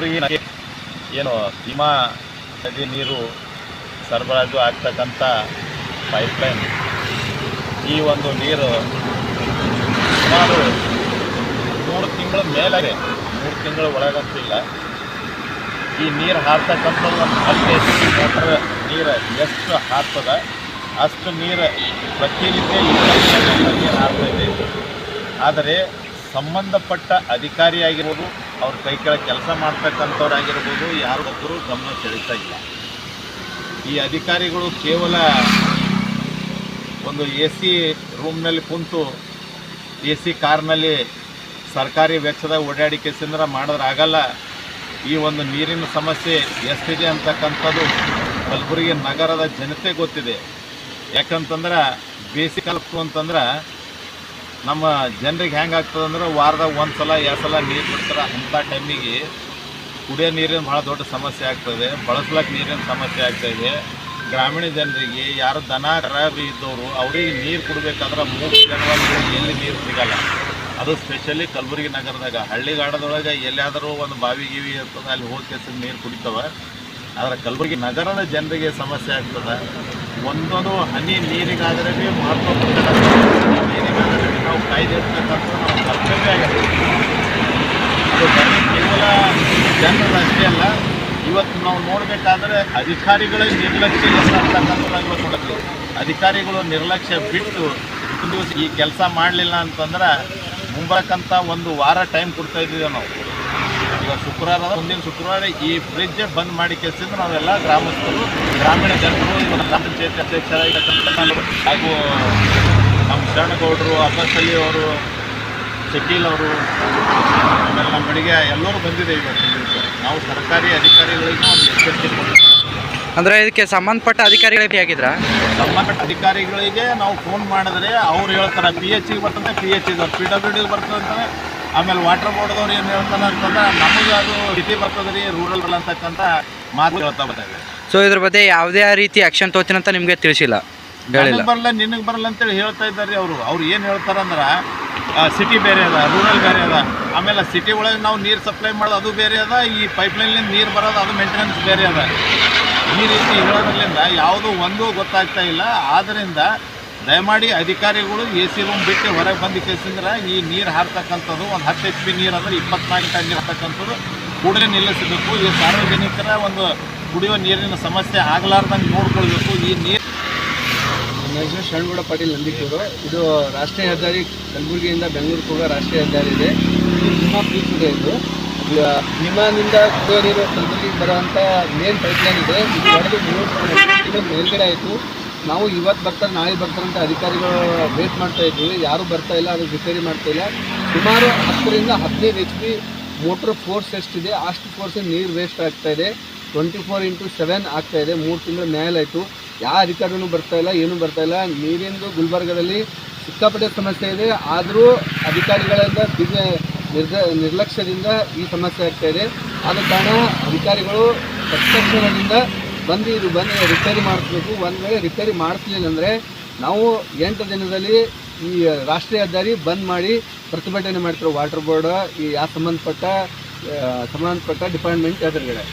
ಕಲಬುರಗಿ ಏನು, ಭೀಮಾ ನದಿ ನೀರು ಸರಬರಾಜು ಆಗ್ತಕ್ಕಂಥ ಪೈಪ್ಲೈನ್ ಈ ಒಂದು ನೀರು ಸುಮಾರು ಮೂರು ತಿಂಗಳ ಮೇಲೆ ಮೂರು ತಿಂಗಳ ಒಳಗಂತಿಲ್ಲ. ಈ ನೀರು ಹಾರ್ತಕ್ಕಂಥ ಒಂದು ಹತ್ತು ಮೋಟ್ರ್ ನೀರು ಎಷ್ಟು ಹಾರ್ತದ, ಅಷ್ಟು ನೀರು ಪ್ರತಿನಿತ್ಯ ನೀರು ಇದೆ ಆದರೆ ಸಂಬಂಧಪಟ್ಟ ಅಧಿಕಾರಿಯಾಗಿರ್ಬೋದು ಅವ್ರ ಕೈ ಕೆಳಗೆ ಕೆಲಸ ಮಾಡ್ತಕ್ಕಂಥವ್ರಾಗಿರ್ಬೋದು ಯಾರೊಬ್ಬರು ಗಮನ ಸೆಳೀತಾ ಇಲ್ಲ. ಈ ಅಧಿಕಾರಿಗಳು ಕೇವಲ ಒಂದು ಎ ಸಿ ರೂಮ್ನಲ್ಲಿ ಕುಂತು, ಎ ಸಿ ಕಾರ್ನಲ್ಲಿ ಸರ್ಕಾರಿ ವೆಚ್ಚದಾಗ ಓಡಾಡಿಕೆ ಸಿಂದ್ರ ಮಾಡಿದ್ರೆ ಆಗಲ್ಲ. ಈ ಒಂದು ನೀರಿನ ಸಮಸ್ಯೆ ಎಷ್ಟಿದೆ ಅಂತಕ್ಕಂಥದ್ದು ಕಲಬುರಗಿ ನಗರದ ಜನತೆ ಗೊತ್ತಿದೆ. ಯಾಕಂತಂದ್ರೆ ಬೇಸಿಕಲ್ಪು ಅಂತಂದ್ರೆ ನಮ್ಮ ಜನರಿಗೆ ಹೆಂಗೆ ಆಗ್ತದೆ ಅಂದ್ರೆ ವಾರದಾಗ ಒಂದು ಸಲ, ಎರಡು ಸಲ ನೀರು ಬಿಡ್ತಾರೆ. ಅಂಥ ಟೈಮಿಗೆ ಕುಡಿಯೋ ನೀರಿನ ಭಾಳ ದೊಡ್ಡ ಸಮಸ್ಯೆ ಆಗ್ತದೆ. ಬಳಸ್ಲಕ್ಕೆ ನೀರಿನ ಸಮಸ್ಯೆ ಆಗ್ತಾಯಿದೆ ಗ್ರಾಮೀಣ ಜನರಿಗೆ ಯಾರು ದನ ಕರಾಬಿ ಇದ್ದವರು, ಅವರಿಗೆ ನೀರು ಕೊಡಬೇಕಾದ್ರೆ ಮೂರು ಜನವಾಗಿ ಎಲ್ಲಿ ನೀರು ಸಿಗಲ್ಲ. ಅದು ಸ್ಪೆಷಲಿ ಕಲಬುರಗಿ ನಗರದಾಗ. ಹಳ್ಳಿಗಾಡದೊಳಗೆ ಎಲ್ಲಿಯಾದರೂ ಒಂದು ಬಾವಿ ಗೀವಿ ಇರ್ತದೆ, ಅಲ್ಲಿ ಹೋಗಿ ಕೆಸಿಗೆ ನೀರು ಕುಡಿತವೆ. ಆದರೆ ಕಲಬುರಗಿ ನಗರದ ಜನರಿಗೆ ಸಮಸ್ಯೆ ಆಗ್ತದೆ. ಒಂದೊಂದು ಹನಿ ನೀರಿಗಾದರೆ ಮಹತ್ವ ಕೊಡ್ತಕ್ಕಂಥ ನೀರಿಗಾದರೆ ನಾವು ಕಾಯ್ದಿರ್ತಕ್ಕಂಥ ನಮ್ಮ ಕರ್ತವ್ಯ ಆಗಿದೆ ಅದು ಬರೀ ಕೇವಲ ಜನರು ಅಷ್ಟೇ ಅಲ್ಲ, ಇವತ್ತು ನಾವು ನೋಡಬೇಕಾದ್ರೆ ಅಧಿಕಾರಿಗಳ ನಿರ್ಲಕ್ಷ್ಯ ಅಂತಕ್ಕಂಥದ್ದು ಇವತ್ತು ಅಧಿಕಾರಿಗಳು ನಿರ್ಲಕ್ಷ್ಯ ಬಿಟ್ಟು ದಿವಸ ಈ ಕೆಲಸ ಮಾಡಲಿಲ್ಲ ಅಂತಂದ್ರೆ ಮುಂಬರಕ್ಕಂಥ ಒಂದು ವಾರ ಟೈಮ್ ಕೊಡ್ತಾ ಇದ್ದೀವಿ ನಾವು. ಈಗ ಶುಕ್ರವಾರ, ಮುಂದಿನ ಶುಕ್ರವಾರ ಈ ಬ್ರಿಡ್ಜ್ ಬಂದ್ ಮಾಡಿ ಕೆಲಸದಿಂದ ನಾವೆಲ್ಲ ಗ್ರಾಮಸ್ಥರು, ಗ್ರಾಮೀಣ ಜನರು ಇವತ್ತು ಗ್ರಾಮ ಪಂಚಾಯತ್ ಅಧ್ಯಕ್ಷರಾಗಿರ್ತಕ್ಕಂಥ ಹಾಗೂ ನಮ್ಮ ಶರಣಗೌಡರು ಅಬ್ಬಸಲಿ ಅವರು, ಶಕೀಲ್ ಅವರು, ಆಮೇಲೆ ನಮ್ಮ ಎಲ್ಲರೂ ಬಂದಿದೆ ಇವತ್ತಿನ ದಿವಸ ನಾವು ಸರ್ಕಾರಿ ಅಧಿಕಾರಿಗಳಿಗೆ ಒಂದು ಎಚ್ಚರಿಕೆ ಕೊಡ್ತೀವಿ ಅಂದರೆ ಇದಕ್ಕೆ ಸಂಬಂಧಪಟ್ಟ ಅಧಿಕಾರಿಗಳಿಗೆ ಆಗಿದ್ರ? ಸಂಬಂಧಪಟ್ಟ ಅಧಿಕಾರಿಗಳಿಗೆ ನಾವು ಫೋನ್ ಮಾಡಿದ್ರೆ ಅವ್ರು ಹೇಳ್ತಾರೆ ಪಿ ಎಚ್ಗೆ ಬರ್ತಂತೆ ಪಿ ಎಚ್ ಪಿ ಡಬ್ಲ್ಯೂ ಡಿಗೆ ಬರ್ತದಂತೆ ಆಮೇಲೆ ವಾಟರ್ ಬೋರ್ಡ್ದವ್ರು ಏನು ಹೇಳ್ತಾರೆ ಅಂತಂದ್ರೆ ನಮಗೆ ಅದು ಸಿಟಿ ಬರ್ತದೆ ರೀ ರೂರಲ್ ಅಂತಕ್ಕಂಥ ಮಾತು ಹೇಳ್ತಾ ಬರ್ತಾ ಸೊ ಇದ್ರ ಬಗ್ಗೆ ಯಾವುದೇ ರೀತಿ ಆಕ್ಷನ್ ತೋತಿನಂತ ಅಂತ ನಿಮಗೆ ತಿಳಿಸಿಲ್ಲ ಹೇಳಿಲ್ಲ. ಬರಲ್ಲ ನಿನಗೆ ಬರಲ್ಲ ಅಂತೇಳಿ ಹೇಳ್ತಾ ಇದ್ದಾರೆ ಅವರು. ಅವ್ರು ಏನು ಹೇಳ್ತಾರಂದ್ರೆ ಸಿಟಿ ಬೇರೆ ಅದ ರೂರಲ್ ಬೇರೆ ಅದ. ಆಮೇಲೆ ಸಿಟಿ ಒಳಗೆ ನಾವು ನೀರು ಸಪ್ಲೈ ಮಾಡೋದು ಅದು ಬೇರೆ ಅದ, ಈ ಪೈಪ್ಲೈನ್ಲಿಂದ ನೀರು ಬರೋದು ಅದು ಮೇಂಟೆನೆನ್ಸ್ ಬೇರೆ ಅದ. ಈ ರೀತಿ ಹೇಳೋದ್ರಲ್ಲಿಂದ ಯಾವುದೂ ಒಂದು ಗೊತ್ತಾಗ್ತಾ ಇಲ್ಲ. ಆದ್ದರಿಂದ ದಯಮಾಡಿ ಅಧಿಕಾರಿಗಳು ಎ ಸಿ ರೂಮ್ ಬಿಟ್ಟು ಹೊರಗೆ ಬಂದು ಕೇಸಿಂದ್ರೆ ಈ ನೀರು ಹಾರ್ತಕ್ಕಂಥದ್ದು ಒಂದು ಹತ್ತು ಎಚ್ ಪಿ ನೀರು ಅಂದರೆ ಇಪ್ಪತ್ನಾಲ್ಕು ಟನ್ ನೀರು ಕೂಡಲೇ ನಿಲ್ಲಿಸಬೇಕು. ಈ ಸಾರ್ವಜನಿಕರ ಒಂದು ಕುಡಿಯುವ ನೀರಿನ ಸಮಸ್ಯೆ ಆಗಲಾರ್ದಂಗೆ ನೋಡ್ಕೊಳ್ಬೇಕು. ಈ ನೀರು ಹೆಸರು ಶರಣಗೌಡ ಪಾಟೀಲ್ ನಂದಿಕೂರು ಇದು ರಾಷ್ಟ್ರೀಯ ಹೆದ್ದಾರಿ ಕಲಬುರಗಿಯಿಂದ ಬೆಂಗಳೂರಿಗೆ ಹೋಗೋ ರಾಷ್ಟ್ರೀಯ ಹೆದ್ದಾರಿ ಇದೆ. ಹಿಮಾ ಪೀಕ್ ಇದೆ ಇದು. ವಿಮಾನದಿಂದ ಹಿಮಾನಿಂದ ಕುಡಿಯೋ ನೀರು ಕಲಬುರಗಿಗೆ ಬರುವಂಥ ಮೇನ್ ಪೈಪ್ಲೈನ್ ಇದೆ. ಇದು ಒಡೆದು ಮೂರು ಮೇಲ್ಗಡೆ ಆಯಿತು. ನಾವು ಇವತ್ತು ಬರ್ತಾರೆ, ನಾಳೆ ಬರ್ತಾರೆ ಅಂತ ಅಧಿಕಾರಿಗಳು ವೇಟ್ ಮಾಡ್ತಾ ಇದ್ವಿ. ಯಾರು ಬರ್ತಾ ಇಲ್ಲ, ಅದು ರಿಪೇರಿ ಮಾಡ್ತಾ ಇಲ್ಲ. ಸುಮಾರು ಹತ್ತರಿಂದ ಹದಿನೈದು ಎಚ್ ಪಿ ಮೋಟ್ರ್ ಫೋರ್ಸ್ ಎಷ್ಟಿದೆ ಅಷ್ಟು ಫೋರ್ಸ್ ನೀರು ವೇಸ್ಟ್ ಆಗ್ತಾ ಇದೆ. ಟ್ವೆಂಟಿ ಫೋರ್ ಇಂಟು ಸೆವೆನ್ ಆಗ್ತಾ ಇದೆ. ಮೂರು ತಿಂಗಳ ಮೇಲಾಯಿತು ಯಾವ ಅಧಿಕಾರಿನೂ ಬರ್ತಾ ಇಲ್ಲ, ಏನೂ ಬರ್ತಾ ಇಲ್ಲ. ನೀರಿಂದು ಗುಲ್ಬರ್ಗದಲ್ಲಿ ಸಿಕ್ಕಾಪಟ್ಟೆ ಸಮಸ್ಯೆ ಇದೆ. ಆದರೂ ಅಧಿಕಾರಿಗಳಿಂದ ದಿವ್ಯ ನಿರ್ದ, ನಿರ್ಲಕ್ಷ್ಯದಿಂದ ಈ ಸಮಸ್ಯೆ ಆಗ್ತಾ ಇದೆ. ಆದ ಕಾರಣ ಅಧಿಕಾರಿಗಳು ತಕ್ಷಣದಿಂದ ಬಂದು ಇದು ಬಂದು ರಿಪೇರಿ ಮಾಡಿಸ್ಬೇಕು. ಒಂದು ವೇಳೆ ರಿಪೇರಿ ಮಾಡಿಸ್ಲಿಲ್ಲ ಅಂದರೆ ನಾವು ಎಂಟು ದಿನದಲ್ಲಿ ಈ ರಾಷ್ಟ್ರೀಯ ಹೆದ್ದಾರಿ ಬಂದ್ ಮಾಡಿ ಪ್ರತಿಭಟನೆ ಮಾಡ್ತಾರೆ ವಾಟರ್ ಬೋರ್ಡ್, ಈ ಯಾವ ಸಂಬಂಧಪಟ್ಟ ಸಂಬಂಧಪಟ್ಟ ಡಿಪಾರ್ಟ್ಮೆಂಟ್ ಎದುರುಗಡೆ.